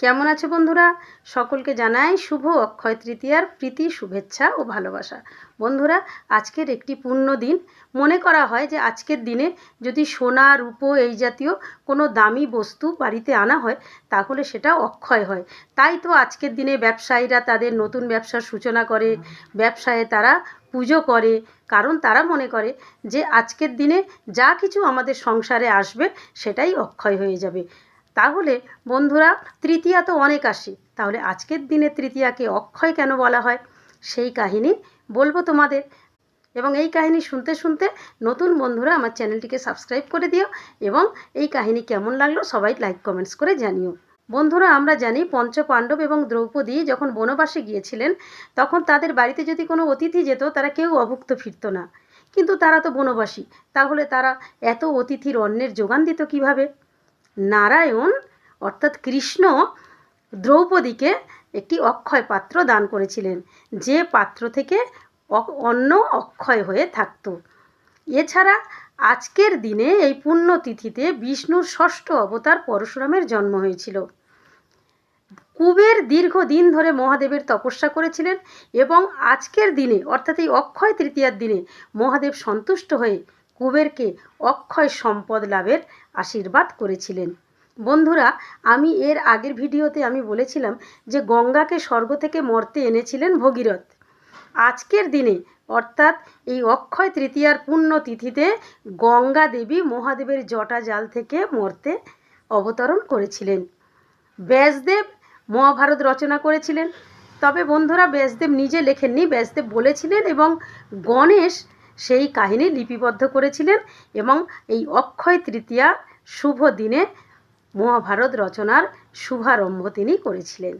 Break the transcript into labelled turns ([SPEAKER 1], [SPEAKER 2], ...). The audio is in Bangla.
[SPEAKER 1] কেমন আছে বন্ধুরা? সকলকে জানাই শুভ অক্ষয় তৃতীয়ার প্রীতি, শুভেচ্ছা ও ভালোবাসা। বন্ধুরা, আজকের একটি পূর্ণ দিন। মনে করা হয় যে আজকের দিনে যদি সোনা, রূপো এই জাতীয় কোনো দামি বস্তু বাড়িতে আনা হয়, তাহলে সেটা অক্ষয় হয়। তাই তো আজকের দিনে ব্যবসায়ীরা তাদের নতুন ব্যবসার সূচনা করে, ব্যবসায়ে তারা পুজো করে। কারণ তারা মনে করে যে আজকের দিনে যা কিছু আমাদের সংসারে আসবে, সেটাই অক্ষয় হয়ে যাবে। তাহলে বন্ধুরা, তৃতীয়া তো অনেক আসে। তাহলে আজকের দিনে তৃতীয়াকে অক্ষয় কেন বলা হয়? সেই কাহিনী বলব তোমাদের। এবং এই কাহিনী শুনতে শুনতে নতুন বন্ধুরা আমার চ্যানেলটিকে সাবস্ক্রাইব করে দিও এবং এই কাহিনী কেমন লাগল সবাই লাইক, কমেন্টস করে জানিও। বন্ধুরা, আমরা জানি পঞ্চপাণ্ডব এবং দ্রৌপদী যখন বনবাসে গিয়েছিলেন, তখন তাদের বাড়িতে যদি কোনো অতিথি যেত, তারা কেউ অভুক্ত ফিরত না। কিন্তু তারা তো বনবাসী। তাহলে তারা এত অতিথির অন্নের যোগান দিত কীভাবে? নারায়ণ, অর্থাৎ কৃষ্ণ, দ্রৌপদীকে একটি অক্ষয় পাত্র দান করেছিলেন, যে পাত্র থেকে অন্ন অক্ষয় হয়ে থাকত। এছাড়া আজকের দিনে এই পুণ্যতিথিতে বিষ্ণুর ষষ্ঠ অবতার পরশুরামের জন্ম হয়েছিল। কুবের দীর্ঘদিন ধরে মহাদেবের তপস্যা করেছিলেন এবং আজকের দিনে, অর্থাৎ এই অক্ষয় তৃতীয়ার দিনে মহাদেব সন্তুষ্ট হয়ে কুবেরকে অক্ষয় সম্পদ লাভের আশীর্বাদ করেছিলেন। বন্ধুরা, আমি এর আগের ভিডিওতে আমি বলেছিলাম যে গঙ্গাকে স্বর্গ থেকে মর্তে এনেছিলেন ভগীরথ। আজকের দিনে, অর্থাৎ এই অক্ষয় তৃতীয়ার তিথিতে গঙ্গা দেবী মহাদেবের জটা জাল থেকে মর্তে অবতরণ করেছিলেন। ব্যাসদেব মহাভারত রচনা করেছিলেন। তবে বন্ধুরা, ব্যাসদেব নিজে লেখেননি, ব্যাসদেব বলেছিলেন এবং গণেশ সেই কাহিনী লিপিবদ্ধ করেছিলেন এবং এই অক্ষয় তৃতীয়া শুভ দিনে মহাভারত রচনার শুভারম্ভ তিনি করেছিলেন।